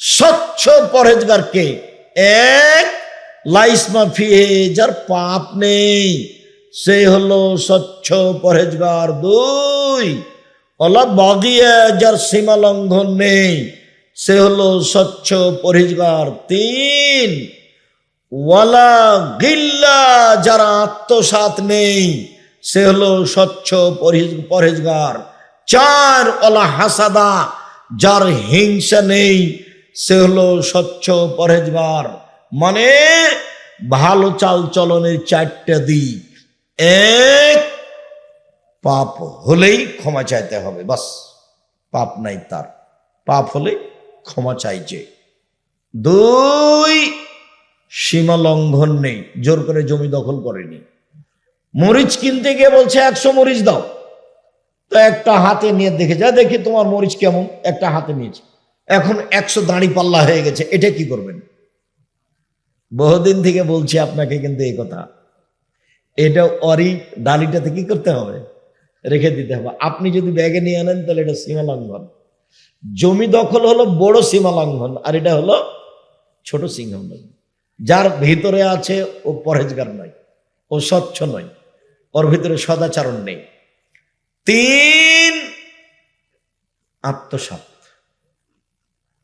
স্বচ্ছ পরেজগারকে এক লাইস মাফিয়ে যার পাপ নেই। সে হলো স্বচ্ছ পরেজগার দুই। অলা বগিয়ে যার সীমা লঙ্ঘন নেই, সে হলো স্বচ্ছ পরেজগার তিন। ওয়ালা গিল্লা যারা আত্মসাত নেই, সে হলো স্বচ্ছ পরহেজগার। চার ওলা হাসাদা যার হিংসা নেই সে হলো স্বচ্ছ পরহেজগার। মানে ভালো চাল চলনের চারটা দিক। এক, পাপ হলেই ক্ষমা চাইতে হবে, বাস। পাপ নাই তার। পাপ হলে ক্ষমা চাইছে। দুই, সীমা লঙ্ঘন নেই, জোর করে জমি দখল করেনি। মরিচ কিনতে গিয়ে বলছে, একশো মরিচ দাও। তো একটা হাতে নিয়ে দেখে যা, দেখি তোমার মরিচ কেমন। একটা হাতে নিয়েছে। এখন একশো দাঁড়ি পাল্লা হয়ে গেছে, এটা কি করবেন? বহুদিন থেকে বলছি আপনাকে কিন্তু এই কথা। এটা অরি ডালিটাতে কি করতে হবে? রেখে দিতে হবে। আপনি যদি ব্যাগে নিয়ে আনেন, তাহলে এটা সীমা লঙ্ঘন। জমি দখল হলো বড় সীমা লঙ্ঘন, আর এটা হলো ছোট সিংহ যার ভিতরে আছে, ও পরহেজগার নয়, ও স্বচ্ছ নয়, ওর ভিতরে সদাচরণ নেই। তিন আত্মসাত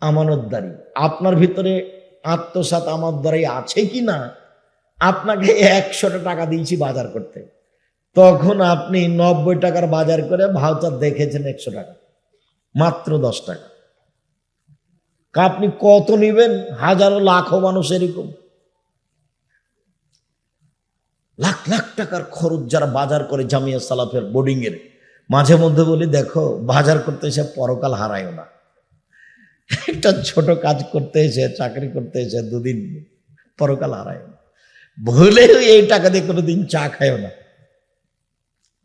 আমানতদারি। আপনার ভিতরে আত্মসাত আমানতদারি আছে কি না? আপনাকে একশোটা টাকা দিয়েছি বাজার করতে। তখন আপনি নব্বই টাকার বাজার করে ভাউচার দেখেছেন একশো টাকা। মাত্র দশ টাকা। আপনি কত নিবেন? হাজারো, লাখো মানুষ এরকম। লাখ লাখ টাকার খরচ যারা বাজার করে জামিয়া সালাফের বোর্ডিং এর। মাঝে মধ্যে বলি, দেখো, বাজার করতে এসে পরকাল হারায়ও না। একটা ছোট কাজ করতে এসে, চাকরি করতে এসে দুদিন পরকাল হারায়। না ভুলেও এই টাকা দিয়ে কোনোদিন চা খাইও না।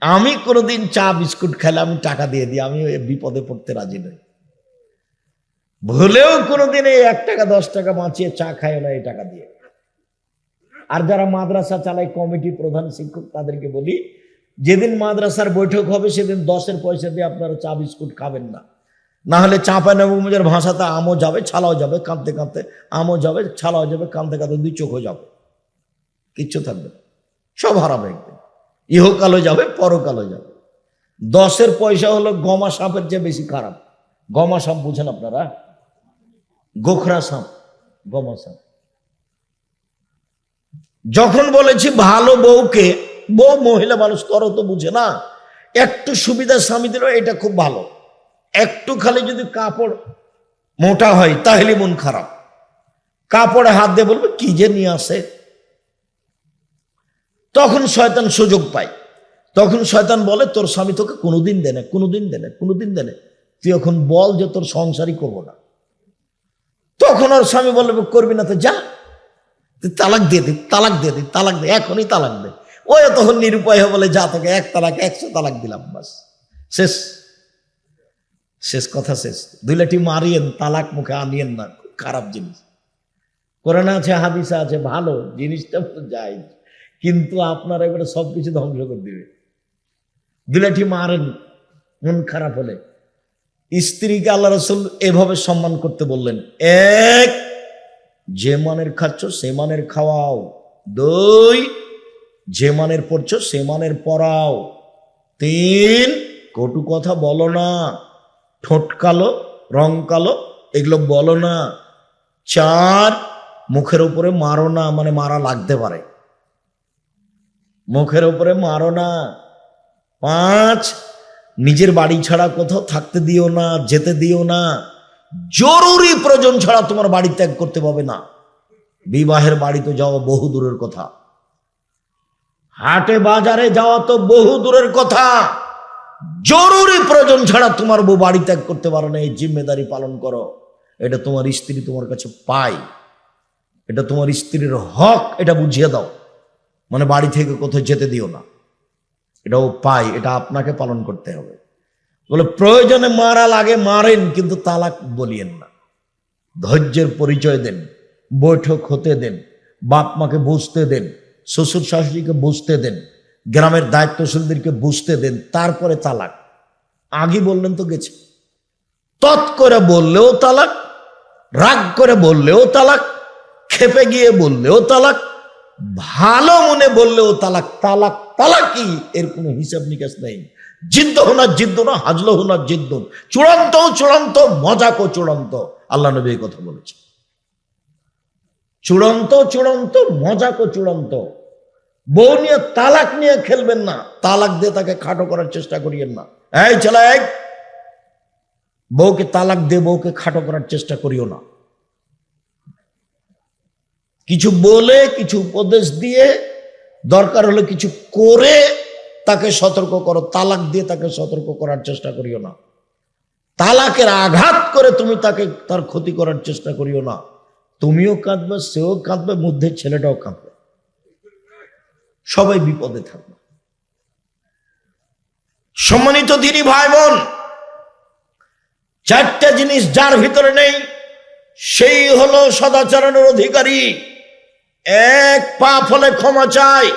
আমি কোনোদিন চা, বিস্কুট খেলে আমি টাকা দিয়ে দিই আমি বিপদে পড়তে রাজি নই। ভুলেও কোনোদিন এই এক টাকা, দশ টাকা বাঁচিয়ে চা খায় না এই টাকা দিয়ে। আর যারা মাদ্রাসা চালায় কমিটি প্রধান শিক্ষক তাদেরকে বলি, যেদিন মাদ্রাসার বৈঠক হবে, সেদিন দশের পয়সা দিয়ে আপনারা চা, বিস্কুট খাবেন না। না হলে চাঁপায় নবমের ভাষাতে আমও যাবে, ছালাও যাবে, কাঁদতে কাঁদতে আমও যাবে, ছালাও যাবে, কাঁদতে কাঁদতে দুই চোখও যাবে। কিচ্ছু থাকবে। সব হারাবে একদিন। ইহকালও যাবে, পরকালও যাবে। দশের পয়সা হলো গমা সাপের চেয়ে বেশি খারাপ। গমা সাপ বুঝেন আপনারা? গোখরা সাপ, গমা সাপ। যখন বলেছি ভালো বউকে, বউ মহিলা মানুষ করো তো বুঝে না। একটু সুবিধা স্বামী দিল এটা খুব ভালো। একটু খালি যদি কাপড় মোটা হয়, তাহলে মন খারাপ। কাপড়ে হাত দিয়ে বলবে, কি যে নিয়ে আসে? তখন শয়তান সুযোগ পায়। তখন শয়তান বলে, তোর স্বামী তোকে কোনোদিন দেনে কোনোদিন দেনে কোনোদিন দেনে তুই এখন বল যে তোর সংসারই করব না। তখন ওর স্বামী বলবে, করবি না তো যা। তুই তালাক দিয়ে দি, তালাক দিয়ে দি, তালাক দে, এখনই তালাক দে। ওই তখন নিরুপায় বলে, যা তোকে এক তালাক, একশো তালাক দিলাম, বাস। শেষ। শেষ কথা শেষ। দুই লাঠি মারিয়েন, তালাক মুখে আনিয়েন না। খারাপ জিনিস। কোরআনে আছে, হাদিসা আছে, ভালো, জিনিসটা যায় কিন্তু আপনার এবারে সব কিছু ধ্বংস করে দিবে। দুই লাঠি মারেন, মন খারাপ হলে। স্ত্রীকে আল্লাহ রসুল এভাবে সম্মান করতে বললেন, এক, যে মানের খাচ্ছ সে মানের খাওয়াও। দুই, যে মানের পড়ছো সে মানের পড়াও তিন, কটু কথা বলো না। ঠোঁট কালো, রং কালো, এগুলো বলো না, চার মুখের উপরে মারো না মানে মারা লাগতে পারে। মুখের উপরে মারো না। পাঁচ, নিজের বাড়ি ছাড়া কোথাও থাকতে দিও না, যেতে দিও না। জরুরি প্রয়োজন ছাড়া তোমার বাড়ি ত্যাগ করতে পাবে না। বিবাহের বাড়িতে যাওয়া বহু দূরের কথা। হাটে বাজারে যাওয়া তো বহু দূরের কথা। জরুরি প্রয়োজন ছাড়া তোমার বউ বাড়ি ত্যাগ করতে পারো না, এই জিম্মেদারি পালন করো। এটা তোমার স্ত্রী তোমার কাছে পায়। এটা তোমার স্ত্রীর হক, এটা বুঝিয়ে দাও। মানে বাড়ি থেকে কোথাও যেতে দিও না। এটাও পাই এটা আপনাকে পালন করতে হবে। বলে, প্রয়োজনে মারা লাগে, মারেন, কিন্তু তালাক বলিয়েন না। ধৈর্যের পরিচয় দেন, বৈঠক হতে দেন, বাপ মাকে বুঝতে দেন, শ্বশুর শাশুড়িকে বুঝতে দেন গ্রামের দায়িত্বশীলদেরকে বুঝতে দেন, তারপরে তালাক। আগে বললেন তো গেছে। তৎ করে বললেও তালাক, রাগ করে বললেও তালাক, খেপে গিয়ে বললেও তালাক, ভালো মনে বললেও তালাক তালাক তালাকি এর কোনো হিসাব নিকাশ নেই। জিদ্দ হোনা জিদ্দ না, হাজলো হোনা জিদ্দ। চূড়ান্ত চূড়ান্ত মজাকো চূড়ান্ত। আল্লাহ নবী কথা বলেছে চূড়ান্ত চূড়ান্ত মজাকো চূড়ান্ত। বউ নিয়ে তালাক নিয়ে খেলবেন না। তালাক দিয়ে তাকে খাটো করার চেষ্টা করিয়েন না। এই ছেলে এই, বউকে তালাক দিয়ে বউকে খাটো করার চেষ্টা করিও না। কিছু বলে কিছু উপদেশ দিয়ে দরকার হলে কিছু করে তাকে সতর্ক করো। তালাক দিয়ে তাকে সতর্ক করার চেষ্টা করিও না। তালাকের আঘাত করে তুমি তাকে তার ক্ষতি করার চেষ্টা করিও না। তুমিও কাঁদবে সেও কাঁদবে মধ্যে ছেলেটাও কাঁদবে। সবাই বিপদে থাকবে। সম্মানিত দিনী ভাই বোন চারটা জিনিস যার ভিতরে নেই, সেই হলো সদাচরণের অধিকারী। এক পাপ হলে ক্ষমা চায়,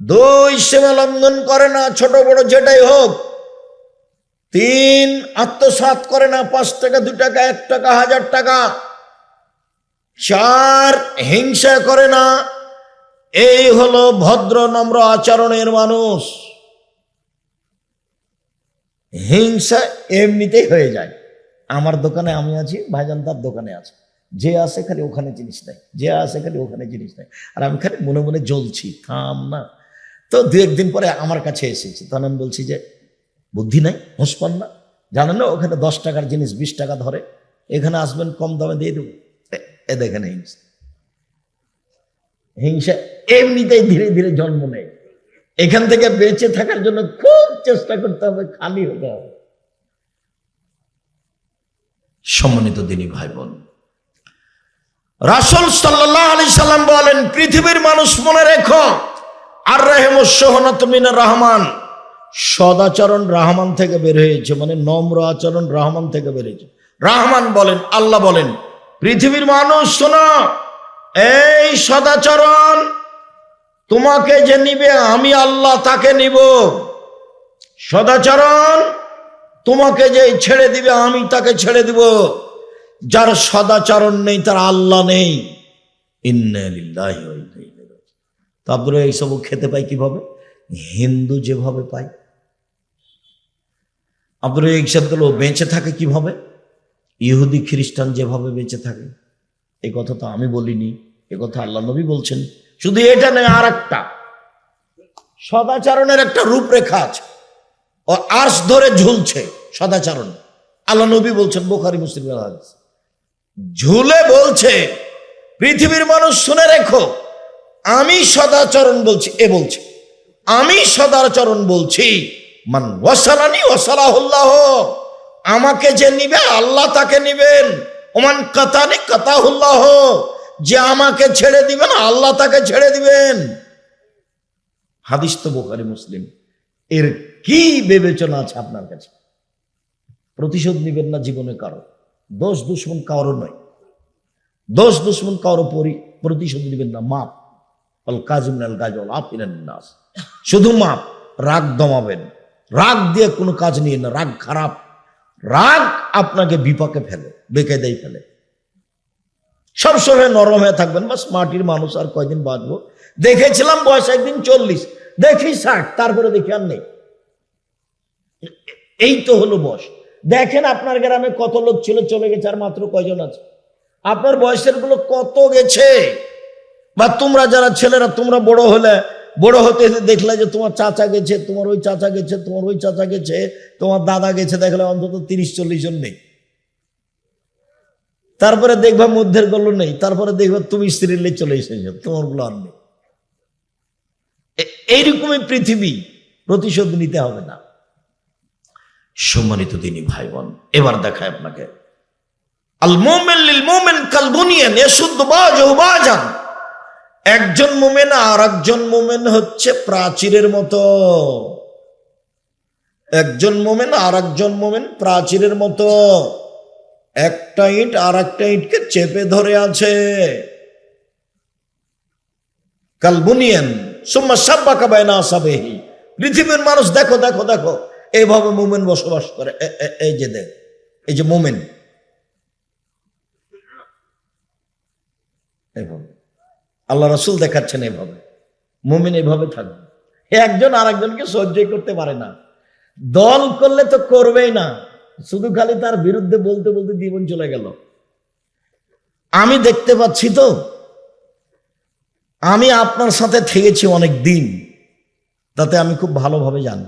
দুই সীমা লঙ্ঘন করে না, ছোট বড় যেটাই হোক। তিন, আত্মসাৎ করে না, পাঁচ টাকা, দু টাকা, এক টাকা, হাজার টাকা। চার, হিংসা করে না এই হলো ভদ্র নম্র আচরণের মানুষ। হিংসা এমনিতেই হয়ে যায়। আমার দোকানে আমি আছি, ভাইজান তার দোকানে আছে। যে আসে খালি ওখানে জিনিস নেই যে আসে খালি ওখানে জিনিস নেই আর আমি খালি মনে মনে জ্বলছি, থাম না। তো দু একদিন পরে আমার কাছে এসেছি। তখন আমি বলছি যে, বুদ্ধি নাই হুঁসপান না। জানেন না, ওখানে দশ টাকার জিনিস বিশ টাকা ধরে। এখানে আসবেন, কম দামে দিয়ে দেবো। এ দেখেন হিংসা হিংসা এমনিতেই ধীরে ধীরে জন্ম নেয়। এখান থেকে বেঁচে থাকার জন্য খুব চেষ্টা করতে হবে, খালি হতে হবে। সম্মানিত দিনী ভাই বোন রাসুল সাল্লাহ আলি সাল্লাম বলেন, পৃথিবীর মানুষ মনে রেখো আর রেহেমসহনত মিনা রহমান। সদাচরণ রাহমান থেকে বের হয়েছে মানে নম্র আচরণ রহমান থেকে বের হয়েছে। রহমান বলেন, আল্লাহ বলেন, পৃথিবীর মানুষ শোনো এই সদাচরণ, তোমাকে যে নিবে, আমি আল্লাহ তাকে নিব। সদাচরণ, তোমাকে যে ছেড়ে দিবে, আমি তাকে ছেড়ে দিব। যার সদাচরণ নেই, তার আল্লাহ নেই। তারপরে এইসব খেতে পাই কীভাবে? হিন্দু যেভাবে পায়। আব্দুল ইকসাদগুলো বেঁচে থাকে কীভাবে? ইহুদি, খ্রিস্টান যেভাবে বেঁচে থাকে। এই কথা তো আমি বলিনি, এ কথা আল্লাহ নবী বলছেন। শুধু এটা নয় আর একটা সদাচরণের একটা রূপরেখা আছে। ও আর্স ধরে ঝুলছে সদাচরণ। আল্লাহ নবী বলছেন, বোখারি মুসলিম ঝুলে বলছে, পৃথিবীর মানুষ শুনে রেখো, আমি সদাচরণ বলছি, এ বলছে। আমি সদাচরণ বলছি, মান ওয়াসালানি ওয়াসালাহুল্লাহ। আমাকে যে নিবে, আল্লাহ তাকে নিবেন। ওমান কাতানি কাতাহুল্লাহ, যে আমাকে ছেড়ে দিবেন, আল্লাহ তাকে ছেড়ে দিবেন। হাদিস তো বোখারি, মুসলিম। এর কি বিবেচনা আছে আপনার কাছে? প্রতিশোধ নিবেন না জীবনে কারও। দোষ দুশ্মন কারও নয়। দোষ দুশ্মন কারও পরি- প্রতিশোধ নিবেন না। মাপ। অল কাজিম আল গাজল আফিনান নাস। শুধু মাপ। রাগ দমাবেন। রাগ দিয়ে কোনো কাজ নিয়ে না। রাগ খারাপ। রাগ আপনাকে বিপাকে ফেলে বেকায়দাই ফেলে। সবসময় নরম হয়ে থাকবেন, বাস মাটির মানুষ আর কয়দিন বাঁচবো? দেখেছিলাম বয়স একদিন চল্লিশ, দেখি ষাট, তারপরে দেখি আর নেই। এই তো হলো বয়স। দেখেন আপনার গ্রামে কত লোক ছিল, চলে গেছে আর মাত্র কয়জন আছে? আপনার বয়সেরগুলো কত গেছে? বা তোমরা যারা ছেলেরা, তোমরা বড় হলে বড় হতে দেখলে যে তোমার চাচা গেছে, তোমার ওই চাচা গেছে, তোমার ওই চাচা গেছে, তোমার দাদা গেছে, দেখলে অন্তত তিরিশ চল্লিশ জন নেই। তারপরে দেখবা মধ্যেরগুলো নেই, তারপরে দেখবা তুমি স্ত্রীর লে চলে এসেছ তোমারগুলো আর নেই। এ- এইরকমই পৃথিবী প্রতিশোধ নিতে হবে না। সম্মানিত তিনি ভাই বোন এবার দেখায় আপনাকে। আল মোমেন লিল মোমেন কালবুনিয়ান এসুদ্দ বাজ বাজান। একজন মোমেন আর একজন মোমেন হচ্ছে প্রাচীরের মতো। একজন মোমেন আর একজন মোমেন প্রাচীরের মতো। একটা ইট আর একটা ইটকে চেপে ধরে আছে। কালবুনিয়ান, সুম্মা সাব্বা কাবায় না সাবেহি পৃথিবীর মানুষ, দেখো দেখো দেখো, এইভাবে মোমেন বসবাস করে। এই যে দেখ, এই যে মোমেন। এভাবে আল্লাহ রসুল দেখাচ্ছেন এভাবে। মুমিন এভাবে থাকবে। একজন আর একজনকে সহ্যই করতে পারে না। দল করলে তো করবেই না। শুধু খালি তার বিরুদ্ধে বলতে বলতে জীবন চলে গেল। আমি দেখতে পাচ্ছি তো, আমি আপনার সাথে থেকেছি অনেক দিন তাতে আমি খুব ভালোভাবে জানি।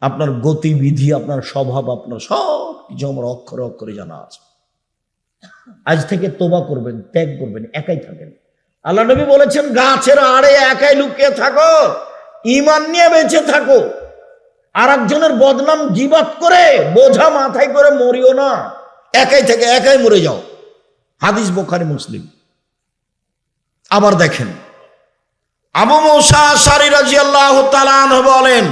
আপনার গতিবিধি, আপনার স্বভাব, আপনার সব কিছু আমার অক্ষরে অক্ষরে জানা আছে। আজ থেকে তোবা করবেন, ত্যাগ করবেন, একাই থাকেন। আল্লাহ নবী বলেছেন, গাছের আড়ে একাই লুকিয়ে থাকো ইমান নিয়ে বেঁচে থাকো। আর একজনের বদনাম জীবাত করে, বোঝা মাথায় করে মরিও না। একাই থেকে একাই মরে যাও। হাদিস বোখারি, মুসলিম। আবার দেখেন, আবু মৌসা সারি রাজি আল্লাহ বলেন,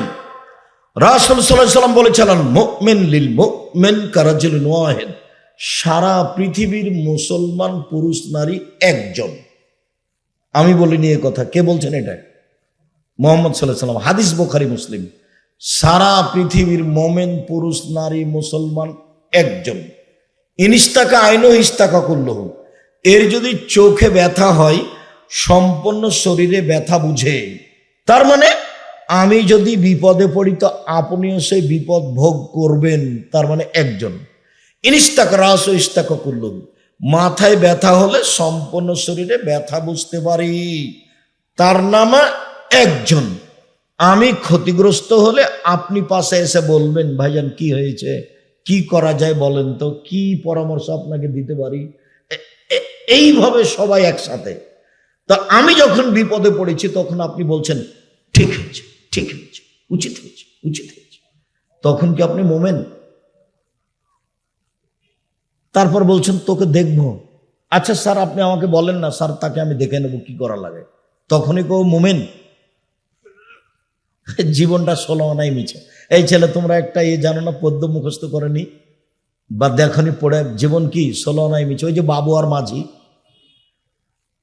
রাসুল সাল্লাম বলেছিলেন, মুমিন লিল মুমিন কারাজুল ওয়াহিদ। সারা পৃথিবীর মুসলমান পুরুষ নারী একজন। আমি বলিনি এ কথা, কে বলছেন এটা? মোহাম্মদ সাল্লাহ সাল্লাম হাদিস বোখারি, মুসলিম। সারা পৃথিবীর মোমেন পুরুষ নারী মুসলমান একজন। ইনিস্তাকা আইনো ইস্তাকা করল এর যদি চোখে ব্যথা হয়, সম্পূর্ণ শরীরে ব্যথা বুঝে। তার মানে আমি যদি বিপদে পড়ি, তো আপনিও সেই বিপদ ভোগ করবেন, তার মানে একজন। ইনিস্তাক রাস ইস্তাক করল মাথায় ব্যথা হলে সম্পূর্ণ শরীরে ব্যথা বুঝতে পারি। তার নামা একজন। আমি ক্ষতিগ্রস্ত হলে আপনি পাশে এসে বলবেন, ভাইজান, কি হয়েছে? কি করা যায় বলেন তো? কি পরামর্শ আপনাকে দিতে পারি? এইভাবে সবাই একসাথে। তা আমি যখন বিপদে পড়েছি, তখন আপনি বলছেন, ঠিক হয়েছে ঠিক হয়েছে, উচিত হয়েছে উচিত হয়েছে। তখন কি আপনি মোমেন? তারপর বলছেন, তোকে দেখব। আচ্ছা স্যার, আপনি আমাকে বলেন না, স্যার, তাকে আমি দেখে নেব, কি করা লাগে? তখনই কেউ মোমেন, জীবনটা ষোলো আনাই মিছে। এই ছেলে, তোমরা একটা এ জানো না পদ্য মুখস্থ করেনি বা দেখনি পড়ে, জীবন কি ষোলো আনাই মিছে? ওই যে বাবু আর মাঝি।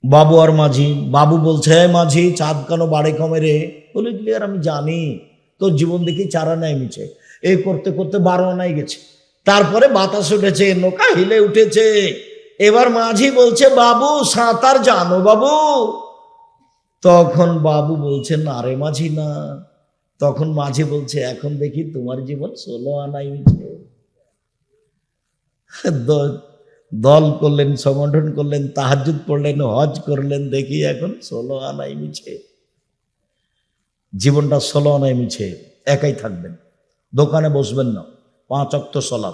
বাবু আর মাঝি, বাবু বলছে "এই মাঝি, চাঁদ কেন বাড়ে কমে রে? বলে আর আমি জানি, তোর জীবন দেখি চারা নাই মিছে। এই করতে করতে বারো আনাই গেছে। তারপরে বাতাস উঠেছে, নৌকা হিলে উঠেছে। এবার মাঝি বলছে, বাবু, সাঁতার জানো বাবু? তখন বাবু বলছে, না রে মাঝি, না। তখন মাঝি বলছে, এখন দেখি তোমার জীবন ষোলো আনাই দ- দল করলেন সংগঠন করলেন তাহাজুদ পড়লেন, হজ করলেন, দেখি এখন ষোলো আনাই মিছে জীবনটা ষোলো আনাই মিছে একাই থাকবেন, দোকানে বসবেন না। পাঁচ অক্ত সলাপ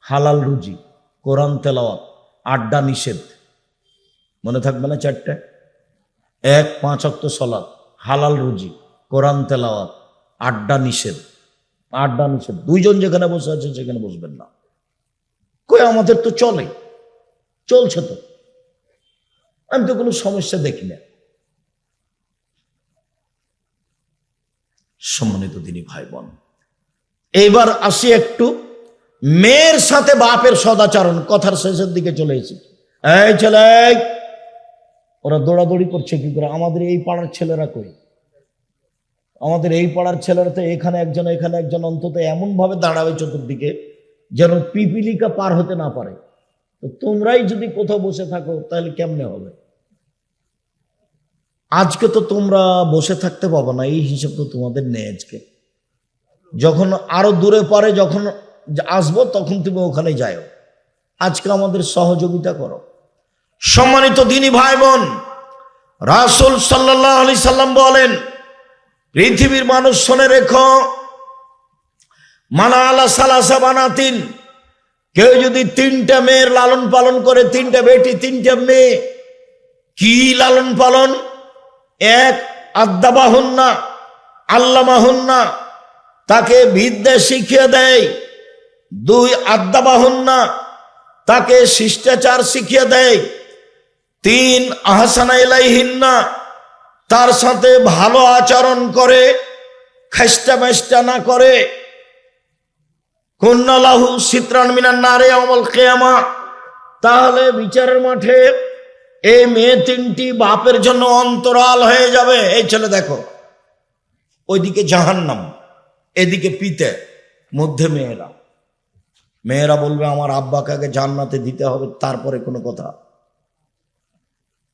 হালাল রুজি, কোরআন তেলাওয়াত, আড্ডা নিষেধ। মনে থাকবে না চারটে? এক পাঁচ অক্ত সলাপ হালাল রুজি, কোরআন তেলাওয়াত, আড্ডা নিষেধ। আড্ডা নিষেধ। দুইজন যেখানে বসে আছে সেখানে বসবেন না। কই আমাদের তো চলে। চলছে তো। আমি তো কোনো সমস্যা দেখি না। সম্মানিত তিনি ভাই বোন এইবার আসি একটু মেয়ের সাথে বাপের সদাচরণ, কথার শেষের দিকে চলে এসেছি। এই ছেলে। ওরা দৌড়াদৌড়ি করছে কি করে? আমাদের এই পাড়ার ছেলেরা কই? আমাদের এই পাড়ার ছেলেরা তো এখানে একজন এখানে একজন, অন্তত এমন ভাবে দাঁড়াবে চতুর্দিকে যেন পিপিলিকা পার হতে না পারে। তো তোমরাই যদি কোথাও বসে থাকো, তাহলে কেমনে হবে? আজকে তো তোমরা বসে থাকতে পাবো না, এই হিসাব তো তোমাদের নেই আজকে। যখন আরও দূরে পরে যখন আসব, তখন তুমি ওখানে যাও আজকে আমাদের সহযোগিতা করো। সম্মানিত দিনী ভাই বোন রাসুল সাল্লাহ আলি সাল্লাম বলেন, পৃথিবীর মানুষ শোনে রেখো, মানা আলা সালাসা বানাতিন। কেউ যদি তিনটা মেয়ের লালন পালন করে, তিনটা বেটি, তিনটা মেয়ে, কি লালন পালন? এক আদ্যাবাহন্না আল্লামাহন্না তাকে বিদ্যা শিখিয়ে দেয়। দুই আদ্যাবাহন্না, তাকে শিষ্টাচার শিখিয়ে দেয়। তিন আহসানা ইলাইহিন্না, তার সাথে ভালো আচরণ করে খেষ্টা না করে। কন্যালাহু সিত্রান মিনার নারে অমল কেয়ামা, তাহলে বিচারের মাঠে এই মেয়ে তিনটি বাপের জন্য অন্তরাল হয়ে যাবে। এই ছেলে দেখো, ওইদিকে জাহান্নাম। এদিকে পিতে, মধ্যে মেয়েরা। মেয়েরা বলবে, আমার আব্বাকে আগে জান্নাতে দিতে হবে, তারপরে কোনো কথা।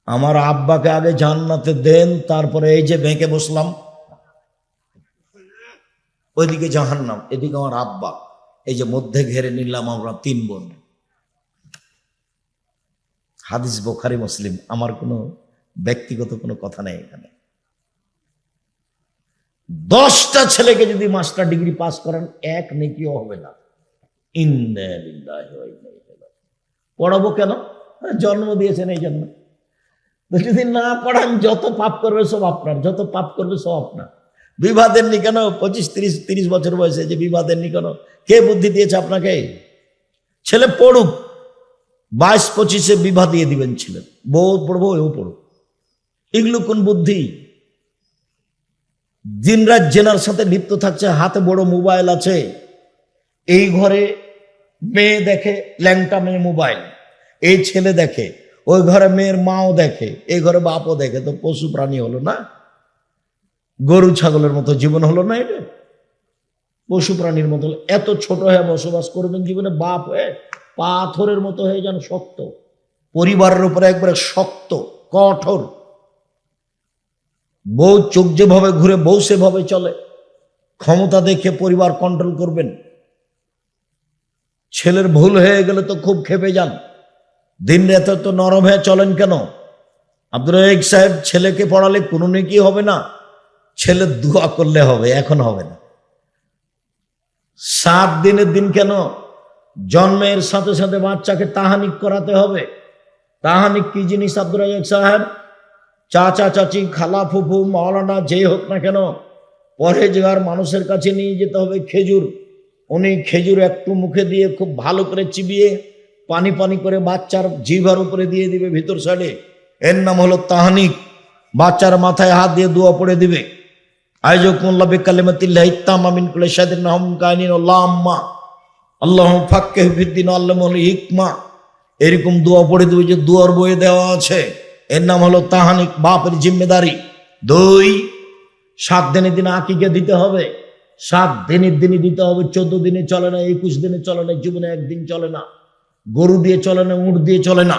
আমার আব্বাকে আগে জান্নাতে দেন, তারপরে এই যে বেঁকে বসলাম, ওইদিকে জাহান্নাম, এদিকে আমার আব্বা। এই যে মধ্যে ঘেরে নিলাম আমরা তিন বোন। হাদিস বোখারি, মুসলিম। আমার কোনো ব্যক্তিগত কোনো কথা নেই এখানে। দশটা ছেলেকে যদি মাস্টার ডিগ্রি পাস করেন, এক নেকিও হবে না। পড়াবো কেন? জন্ম দিয়েছেন এই জন্য। যদি না পড়ান, যত পাপ করবে সব আপনার, যত পাপ করবে সব আপনার। বিবাহ দেননি কেন? পঁচিশ, তিরিশ তিরিশ বছর বয়সে যে বিবাহ দেননি কেন? কে বুদ্ধি দিয়েছে আপনাকে? ছেলে পড়ুক, বাইশ, পঁচিশে বিবাহ দিয়ে দিবেন ছিলেন বউ পড়ব, এও পড়ুক। এগুলো কোন বুদ্ধি? দিনরাত জেনার সাথে লিপ্ত থাকছে, হাতে বড় মোবাইল আছে। এই ঘরে মেয়ে দেখে, ল্যাংটা মেয়ে মোবাইল। এই ছেলে দেখে, ওই ঘরে মেয়ের মাও দেখে, এই ঘরে বাপও দেখে। তো পশু প্রাণী হলো না? গরু ছাগলের মতো জীবন হলো না এটা? পশু প্রাণীর মতো এত ছোট হয়ে বসবাস করবেন জীবনে, বাপ হয়ে পাথরের মতো হয়ে যান শক্ত। পরিবারের উপরে একবারে শক্ত, কঠোর। বউ চোখ যেভাবে ঘুরে, বউ সেভাবে চলে। ক্ষমতা দেখে পরিবার কন্ট্রোল করবেন। ছেলের ভুল হয়ে গেলে তো খুব খেপে যান। দিন রাতে তো নরম হয়ে চলেন কেন? আব্দুল রহিক সাহেব, ছেলেকে পড়ালে কোনো নাকি হবে না। ছেলে দোয়া করলে হবে, এখন হবে না। সাত দিনের দিন কেন? জন্মের সাথে সাথে বাচ্চাকে তাহানিক করাতে হবে। তাহানিক কি জিনিস আব্দুল রাজাক সাহেব? চাচা চাচি খালা ফুফু মাওলানা যেই হোক না কেন, পরহেজগার মানুষের কাছে নিয়ে যেতে হবে খেজুর। উনি খেজুর একটু মুখে দিয়ে খুব ভালো করে চিবিয়ে পানি পানি করে বাচ্চার জিভার উপরে দিয়ে দিবে ভিতর সাইডে। এর নাম হলো তাহানিক। বাচ্চার মাথায় হাত দিয়ে দোয়া পড়ে দিবে। আয়োজক মোল্লা বেকালেমাতিল্লাহ ইত্তাম আমিন কুলে সাদিন কাহিনীন আম্মা আল্লাহ ফাক্কে ফিদ্দিন আল্লাহ হিকমা। এরকম দোয়া পড়ে দেবে যে দুয়ার বয়ে দেওয়া আছে। এর নাম হলো তাহানিক বাপের জিম্মেদারি। দুই, সাত দিনের দিনে আকিকে দিতে হবে। সাত দিনের দিনে দিতে হবে, চোদ্দ দিনে চলে না, একুশ দিনে চলে না, জীবনে একদিন চলে না। গরু দিয়ে চলে না, উঁট দিয়ে চলে না।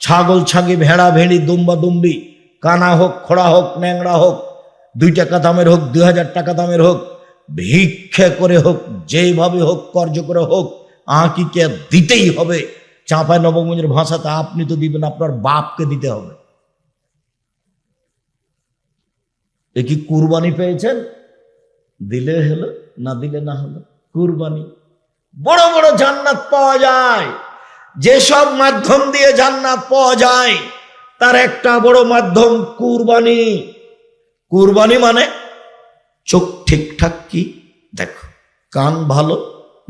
ছাগল ছাগি, ভেড়া ভেড়ি, দুম্বা দুম্বি, কানা হোক, খোড়া হোক ন্যাংরা হোক দুই টাকা দামের হোক, দুই হাজার টাকা দামের হোক, ভিক্ষে করে হোক যেভাবে হোক, কর্য করে হোক, আঁকিকে দিতেই হবে। চাঁপাই নবগঞ্জের ভাষাতে আপনি তো দিবেন, আপনার বাপকে দিতে হবে। এ কি কুরবানি পেয়েছেন? দিলে হলো, না দিলে না হলো? কুরবানি। বড় বড় জান্নাত পাওয়া যায়। যেসব মাধ্যম দিয়ে জান্নাত পাওয়া যায়, তার একটা বড় মাধ্যম কুরবানি। কুরবানি মানে চোখ ঠিকঠাক কি? দেখো। কান ভালো?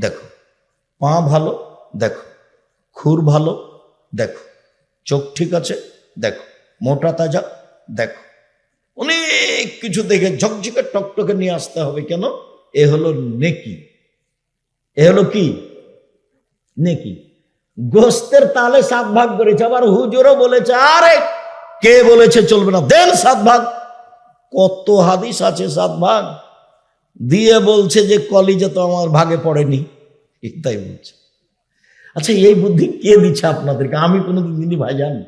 দেখো। পা ভালো? দেখো। খুর ভালো? দেখো। চোখ ঠিক আছে? দেখো। মোটা তাজা? দেখো। অনেক কিছু দেখে ঝকঝকে টকটকে নিয়ে আসতে হবে কেন? এ হলো নেকি। এ হলো কি? নেকি। গোস্তের তালে সাত ভাগ করেছে, আবার হুজুরও বলেছে, আরে কে বলেছে চলবে না, দেন সাত ভাগ। কত হাদিস আছে সাত ভাগ? দিয়ে বলছে যে কলিজা তো আমার ভাগে পড়েনি। তাই বলছে। আচ্ছা এই বুদ্ধি কে দিচ্ছে আপনাদেরকে? আমি কোনোদিন দিনই ভাই জানি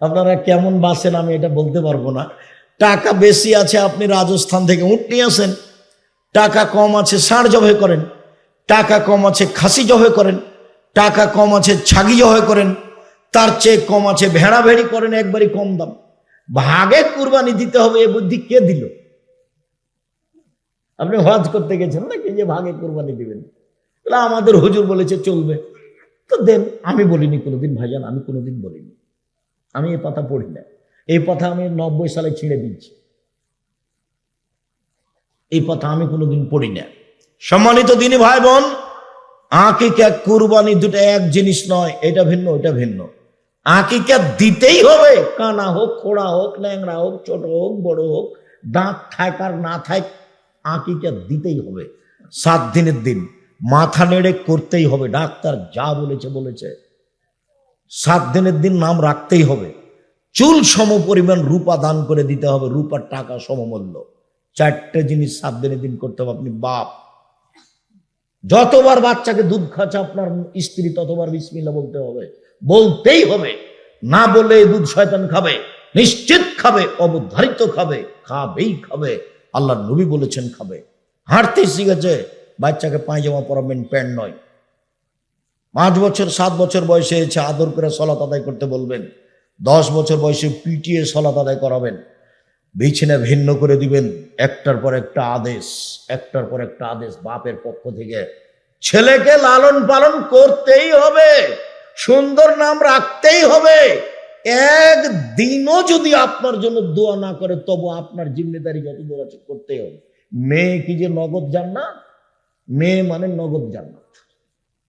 আপনারা কেমন বাসেন আমি এটা বলতে পারব না। টাকা বেশি আছে, আপনি রাজস্থান থেকে উঠ নিয়ে আসেন। টাকা কম আছে, ষাঁড় জবে করেন। টাকা কম আছে, খাসি জবে করেন। টাকা কম আছে, ছাগি জবে করেন। তার চেয়ে কম আছে ভেড়া ভেড়ি করেন, একবারই কম দাম। ভাগে কুরবানি দিতে হবে, এ বুদ্ধি কে দিল? আপনি হজ করতে গেছেন নাকি? যে ভাগে কুরবানি দিবেন। তাহলে আমাদের হুজুর বলেছে, চলবে। তো দেন, আমি বলিনি কোনোদিন, ভাইজান, আমি কোনোদিন বলিনি। আমি এ পাতা পড়ি না। এই কথা আমি নব্বই সালে ছিঁড়ে দিচ্ছি এই কথা আমি কোনোদিন পড়ি না। সম্মানিত দিনী ভাই বোন আকিকা কুরবানি দুটো এক জিনিস নয়, এটা ভিন্ন ওটা ভিন্ন। আকিকা দিতেই হবে, কানা হোক, খোড়া হোক, ল্যাংড়া হোক, ছোট হোক, বড় হোক, দাঁত থাক আর না থাক, আকিকা দিতেই হবে। সাত দিনের দিন মাথা নেড়ে করতেই হবে, ডাক্তার যা বলেছে বলেছে। সাত দিনের দিন নাম রাখতেই হবে। চুল সম পরিমাণ রূপা দান করে দিতে হবে, রূপার টাকা সমমূল্য। চারটে জিনিস সাত দিনের দিন করতে হবে আপনি, বাপ। যতবার বাচ্চাকে দুধ খাচ্ছে, আপনার স্ত্রী ততবার বিসমিল্লা বলতে হবে। বলতেই হবে। না এই দুধ শয়তান খাবে, নিশ্চিত খাবে, অবধারিত খাবে, খাবেই খাবে। আল্লাহ নবী বলেছেন খাবে। হাঁটতে শিখেছে, বাচ্চাকে পায়জামা পরাবেন প্যান্ট নয়। পাঁচ বছর, সাত বছর বয়সে এসে আদর করে সলাত আদায় করতে বলবেন। দশ বছর বয়সে পিটিয়ে সলাত আদায় করাবেন। বিছানা ভিন্ন করে দিবেন। একটার পর একটা আদেশ, একটার পর একটা আদেশ বাপের পক্ষ থেকে। ছেলেকে লালন পালন করতেই হবে, সুন্দর নাম রাখতেই হবে। একদিনও যদি আপনার জন্য দোয়া না করে, তবু আপনার জিম্মেদারি যত আছে করতেই হবে। মেয়ে কি যে নগদ যান না মেয়ে মানে নগদ যান